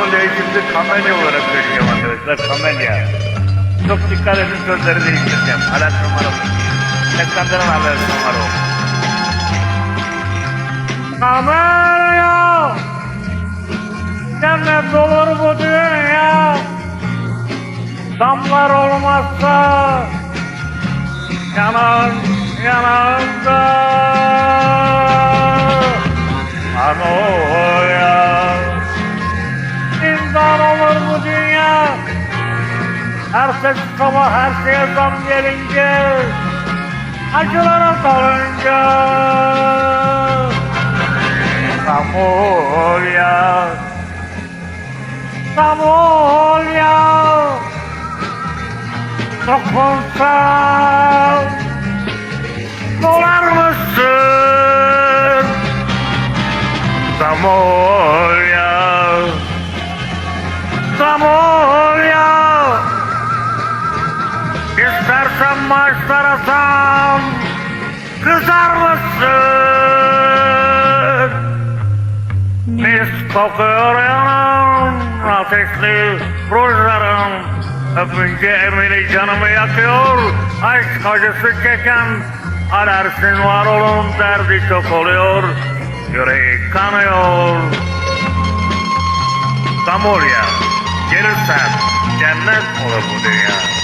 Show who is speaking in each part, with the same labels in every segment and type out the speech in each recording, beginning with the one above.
Speaker 1: Manolya'yı şimdi kamelya olarak söyleyeceğim arkadaşlar. Kamelya. Çok dikkat edin sözleri değiştireceğim. Alaaddin Marul. Seslendiren Alaaddin Marul. Kamelya! Cennet olur bu dünya. Damlar olmazsa yanan yananda Anadolu'ya Ses sabah her şeye zam gelince Acılara dalınca Samolya Samolya Dokunsam Dolar mısın? Samolya Samolya Atsam Kızar mısın? Mis kokuyor yanan Ateşli rujların Öpünce emili canımı yakıyor. Aşk acısı çeken Alersin var olun derdi çok oluyor. Yüreği kanıyor. Samurya Gelirsen cennet olur bu dünya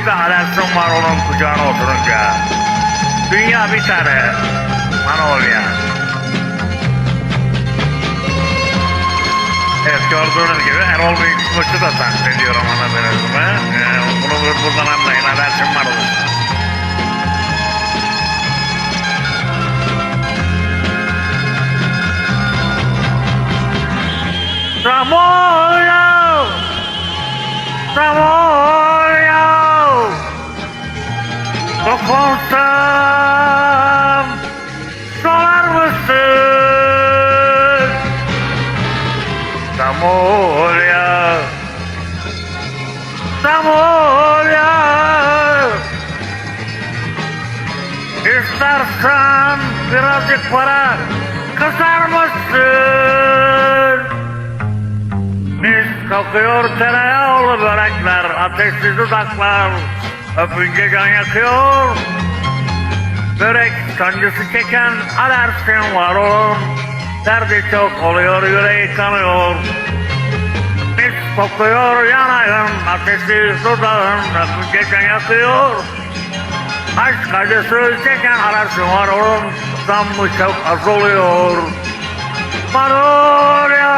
Speaker 1: Bir de alersin var onun kucağına oturunca Dünya bir tane Manolya Evet gördüğünüz gibi Erol Kılıç'ı da taklit ediyorum ana benizime. Ee, bunu bur- buradan anlayın. Alerjim var olur. Samoya! Dokunsam solar mısın? Samolya Samolya İstersen birazcık para kısar mısın? Mis kokuyor tereyağlı börekler Ateşli dudaklar Öpünce can yakıyor. Börek sancısı çeken alersin var olun Derdi çok oluyor yüreği kanıyor. Mis kokuyor yanayın Ateşli dudağın Öpünce can yakıyor. Aşk acısı çeken alersin var olun Zammı çok az oluyor. Manolya